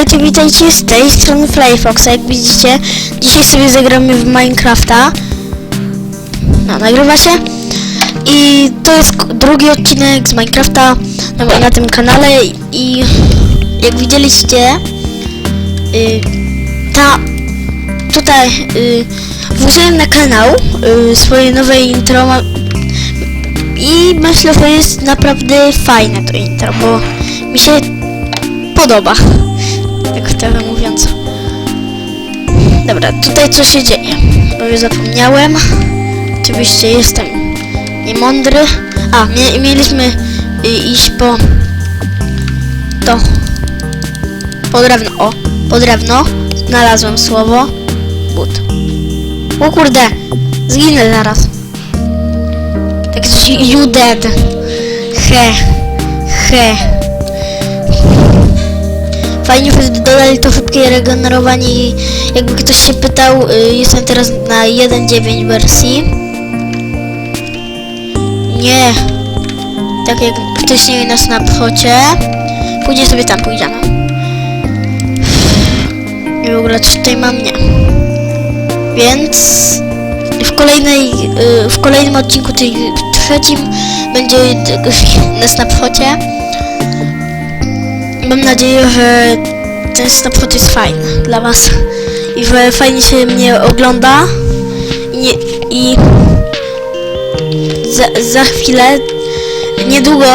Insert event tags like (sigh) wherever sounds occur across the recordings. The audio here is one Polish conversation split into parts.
Witajcie, witajcie z tej strony Flyfoxa. Jak widzicie, dzisiaj sobie zagramy w Minecrafta. No, nagrywa się. I to jest drugi odcinek z Minecrafta na, na tym kanale i jak widzieliście, y, ta tutaj y, włożyłem na kanał y, swoje nowe intro i myślę, że jest naprawdę fajne to intro, bo mi się podoba. Tak wtedy mówiąc. Dobra, tutaj co się dzieje? Bo już zapomniałem. Oczywiście jestem niemądry. A, mie mieliśmy y, iść po to. Po drewno. O, po drewno. Znalazłem słowo. But. O kurde, zginę zaraz. Tak coś you dead. He. He. Fajnie, dodali to szybkie regenerowanie i jakby ktoś się pytał, y, jestem teraz na 1.9 wersji. Nie. Tak jak wcześniej na Snapchocie. Później sobie tam pójdziemy. I w ogóle coś tutaj mam, nie. Więc w kolejnej, y, w kolejnym odcinku, w trzecim, będzie (laughs) na Snapchocie. Mam nadzieję, że ten Snapchat jest fajny dla was i że fajnie się mnie ogląda i, nie, i za, za chwilę, niedługo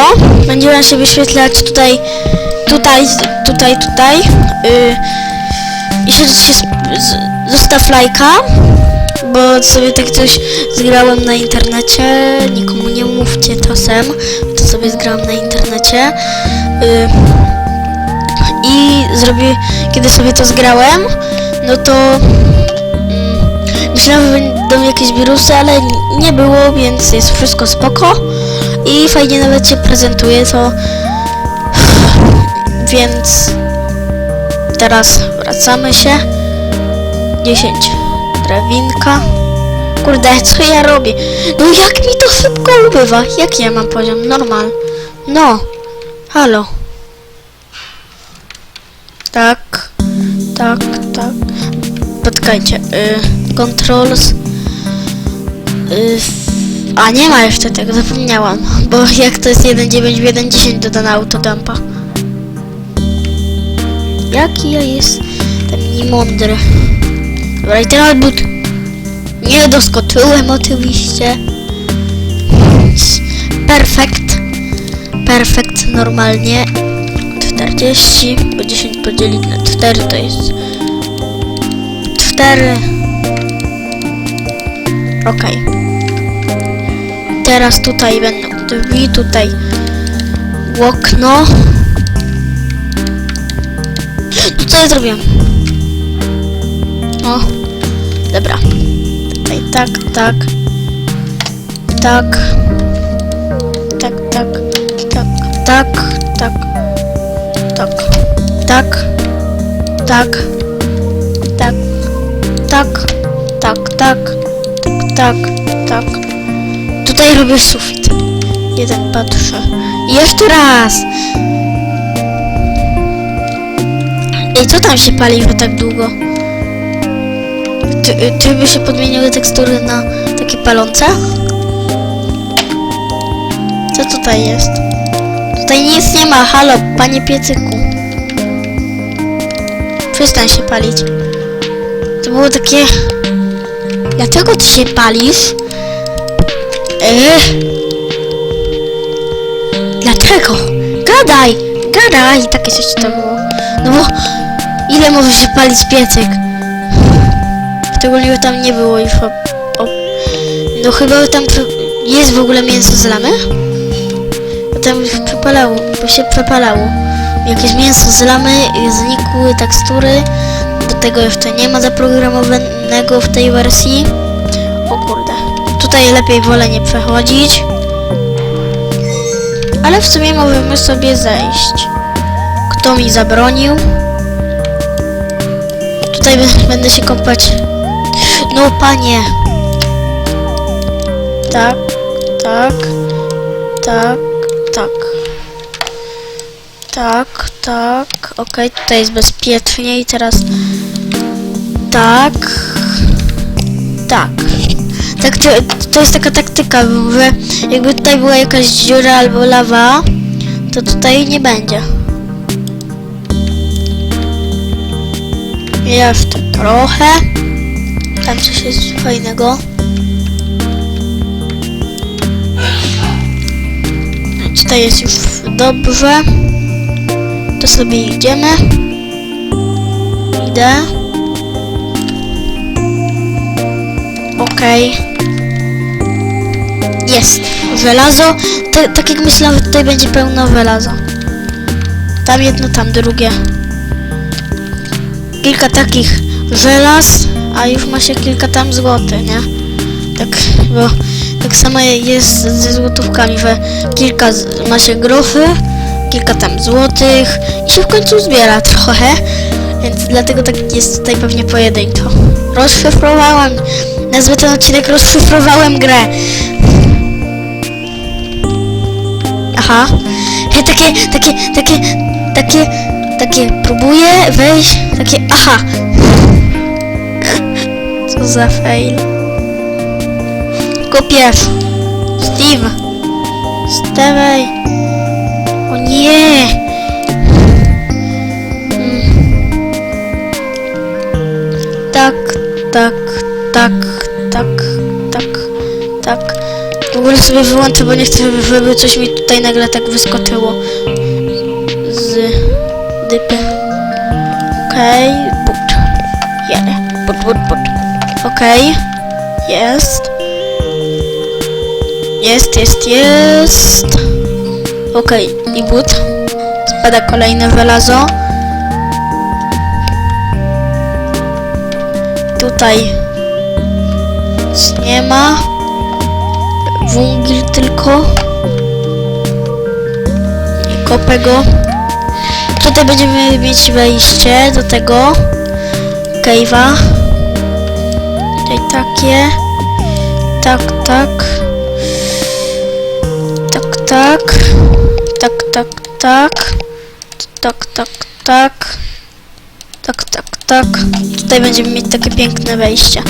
będziemy się wyświetlać tutaj, tutaj, tutaj, tutaj yy, i się, się zostaw lajka, bo sobie tak coś zgrałem na internecie, nikomu nie mówcie czasem, to sobie zgrałem na internecie. Yy, i zrobię, kiedy sobie to zgrałem, no to mm, myślałem, że będą jakieś wirusy, ale nie było, więc jest wszystko spoko i fajnie nawet się prezentuje to, (sighs) więc teraz wracamy się. 10 drewinka. Kurde, co ja robię? No jak mi to szybko ubywa? Jaki ja mam poziom? Normal. No. Halo. Tak, tak, tak. Poczekajcie, y, controls. Y, a nie ma jeszcze tego, zapomniałam. Bo jak to jest 1.9 w 1.10 dodana autodumpa. Jaki ja jestem niemądry. Dobra, i teraz but. Nie doskoczyłem oczywiście. Perfekt. Perfekt, normalnie. 40, bo 10 podzielić na 4 to jest 4. Okej. Teraz tutaj będą drzwi, tutaj okno. No co ja zrobiłem? O, dobra. Tutaj tak, tak. Tak. Tak, tak, tak, tak, tak tak, tak, tak, tak, tak, tak, tak, tak, tak. Tutaj robię sufit. Jeden, dwa, trzy. Jeszcze raz! Ej, co tam się paliło tak długo? Czy, czy by się podmieniły tekstury na takie palące? Co tutaj jest? Tutaj nic nie ma, halo, panie piecyku. Przestań się palić. To było takie... Dlaczego ty się palisz? Eee. Dlaczego? Gadaj! Gadaj! Takie coś to było. No bo... Ile może się palić piecyk? Szczególnie, tam nie było już o... o... No chyba tam jest w ogóle mięso z lamy? Bo tam już przepalało, bo się przepalało. Jakieś mięso z lamy, znikły tekstury. Do tego jeszcze nie ma zaprogramowanego w tej wersji. O kurde. Tutaj lepiej wolę nie przechodzić. Ale w sumie możemy sobie zejść. Kto mi zabronił? Tutaj będę się kąpać. No panie. Tak, tak, tak, tak. Tak, okej, tutaj jest bezpiecznie i teraz tak, tak. Tak, to, to jest taka taktyka, że jakby tutaj była jakaś dziura albo lawa, to tutaj nie będzie. Jeszcze trochę. Tam coś jest fajnego. Tutaj jest już dobrze. To sobie idziemy. Idę. Okej. Jest. Żelazo. Ta, tak jak myślałem, tutaj będzie pełno żelaza. Tam jedno, tam drugie. Kilka takich żelaz, a już ma się kilka tam złotych, nie? Tak, bo tak samo jest ze złotówkami, że kilka ma się groszy, kilka tam złotych i się w końcu zbiera trochę, więc dlatego tak jest tutaj pewnie pojedynczo. Rozszyfrowałem, nazwę ten odcinek rozszyfrowałem grę. Aha, Hej, takie, takie, takie, takie, takie, próbuję wejść, takie, aha. (laughs) Co za fail. Kopiesz. Steve. Stawaj. Tak. W ogóle sobie wyłączę, bo nie chcę, żeby coś mi tutaj nagle tak wyskoczyło. Z dypy. Okej, but. Jadę. But, but, but. Okej. Jest. Jest, jest, jest. Okej, i but. Spada kolejne żelazo. Tutaj nic nie ma. Węgiel tylko. I kopę go. Tutaj będziemy mieć wejście do tego cave'a. Tutaj takie. Tak, tak. Tak, tak. Tak, tak, tak. Tak, tak, tak. Tak, tak, tak. Tutaj będziemy mieć takie piękne wejście.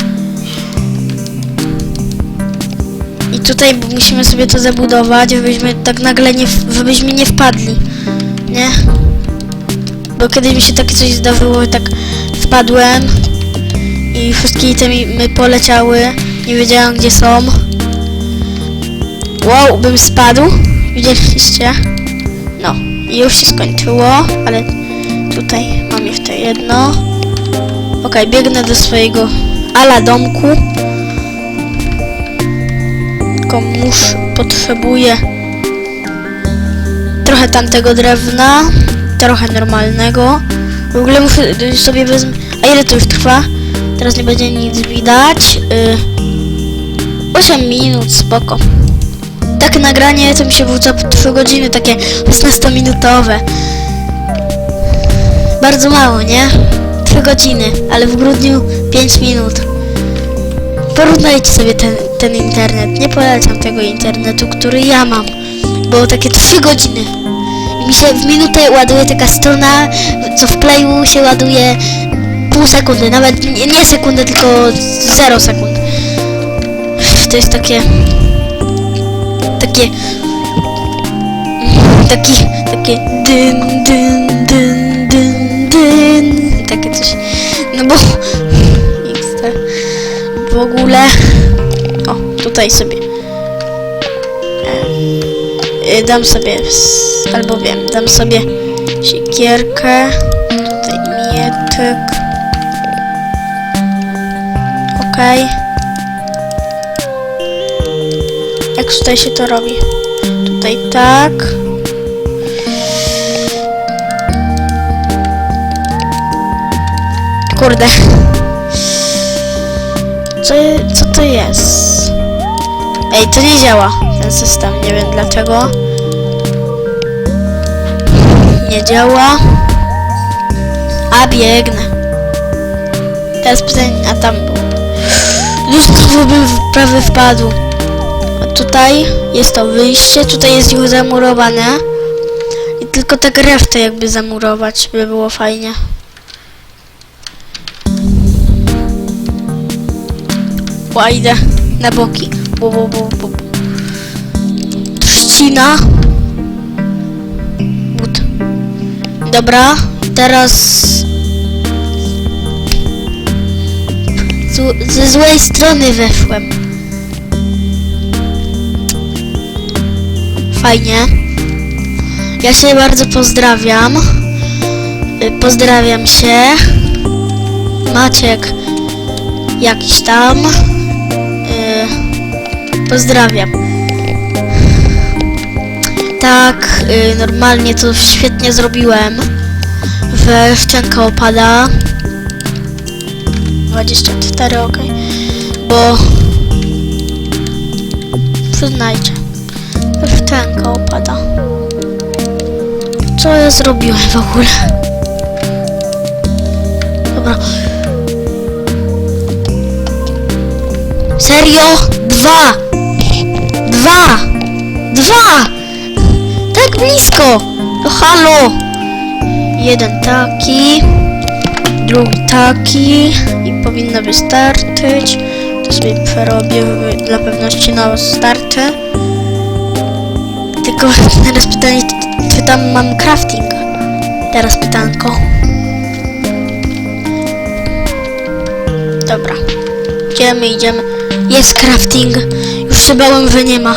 I tutaj musimy sobie to zabudować, żebyśmy tak nagle nie, żebyśmy nie wpadli. Nie? Bo kiedyś mi się takie coś zdarzyło, tak wpadłem i wszystkie itemy poleciały, nie wiedziałem gdzie są. Wow, bym spadł. Widzieliście? No, i już się skończyło, ale tutaj mam jeszcze jedno. Okej, biegnę do swojego ala domku. Tylko muszę, potrzebuję trochę tamtego drewna, trochę normalnego. W ogóle muszę y, sobie wezmę... A ile to już trwa? Teraz nie będzie nic widać. Y, 8 minut, spoko. Takie nagranie to mi się wrzuca po 3 godziny, takie 16-minutowe. Bardzo mało, nie? 3 godziny, ale w grudniu 5 minut. Porównajcie sobie ten, ten internet. Nie polecam tego internetu, który ja mam. Było takie 3 godziny. I mi się w minutę ładuje taka strona, co w playu się ładuje pół sekundy, nawet nie, nie sekundę, tylko 0 sekund. To jest takie... Takie... Taki... Takie... Dyn, dyn, dyn, dyn, dyn. Tutaj sobie... E, dam sobie... Albo wiem, dam sobie siekierkę. Tutaj mieczyk. Okej. Jak tutaj się to robi? Tutaj tak. Kurde. Co, co to jest? Ej, to nie działa, ten system. Nie wiem dlaczego. Nie działa. A, biegnę. Teraz pytanie, a tam był. Znowu bym prawie wpadł. A tutaj jest to wyjście, tutaj jest już zamurowane. I tylko te grefty jakby zamurować, by było fajnie. Ła, idę na boki. Bu, bu, bu, bu. Trzcina. But. Dobra, teraz... Z, ze złej strony weszłem. Fajnie. Ja się bardzo pozdrawiam. Y, Pozdrawiam się. Maciek jakiś tam. Pozdrawiam. Tak, y, normalnie to świetnie zrobiłem. We szczęka opada. 24, ok. Bo... Przyznajcie. Szczęka opada. Co ja zrobiłem w ogóle? Dobra. Serio? Dwa! Dwa! Dwa! Tak blisko! No halo! Jeden taki, drugi taki i powinno wystarczyć. To sobie przerobię dla pewności na starczy. Tylko (laughs) teraz pytanie, czy tam mam crafting? Teraz pytanko. Dobra. Idziemy, idziemy. Jest crafting. Się bałem, że nie ma.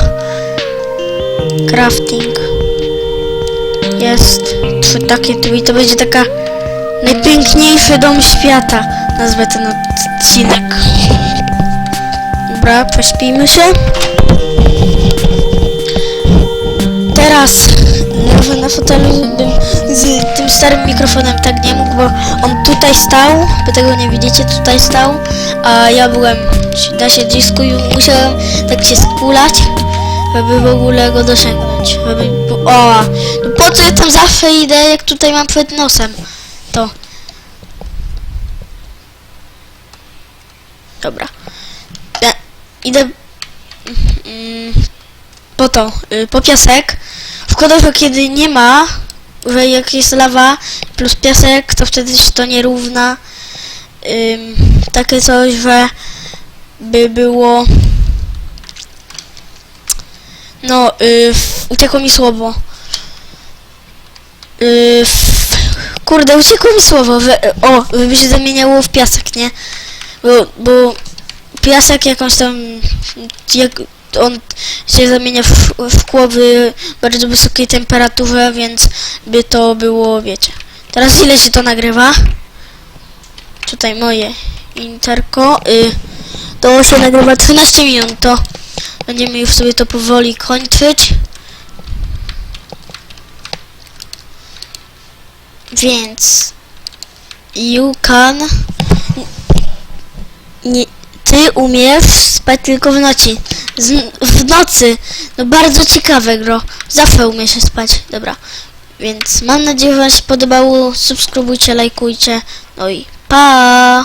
Crafting. Jest. Trzy takie i to będzie taka najpiękniejszy dom świata. Nazwę ten odcinek. Dobra, pośpijmy się. Teraz na fotelu z tym starym mikrofonem tak nie mógł, bo on tutaj stał, bo tego nie widzicie, tutaj stał, a ja byłem na siedzisku i musiałem tak się skulać, żeby w ogóle go dosięgnąć. Żeby, o, no po co ja tam zawsze idę, jak tutaj mam przed nosem? To. Dobra. Ja, idę mm, po to, y, po piasek. Szkoda, że kiedy nie ma, że jak jest lawa plus piasek, to wtedy się to nie równa. Ym, takie coś, że by było... No, y, f, uciekło mi słowo. Y, f, kurde, uciekło mi słowo, o, by się zamieniało w piasek, nie? Bo, bo piasek jakąś tam, jak on się zamienia w, w w bardzo wysokiej temperaturze, więc by to było, wiecie. Teraz ile się to nagrywa? Tutaj moje interko. Y, to się nagrywa 13 minut, to będziemy już sobie to powoli kończyć. Więc you can nie, ty umiesz spać tylko w nocy z, w nocy. No bardzo ciekawe gro. Zawsze umie się spać. Dobra. Więc mam nadzieję, że Wam się podobało. Subskrybujcie, lajkujcie. No i pa!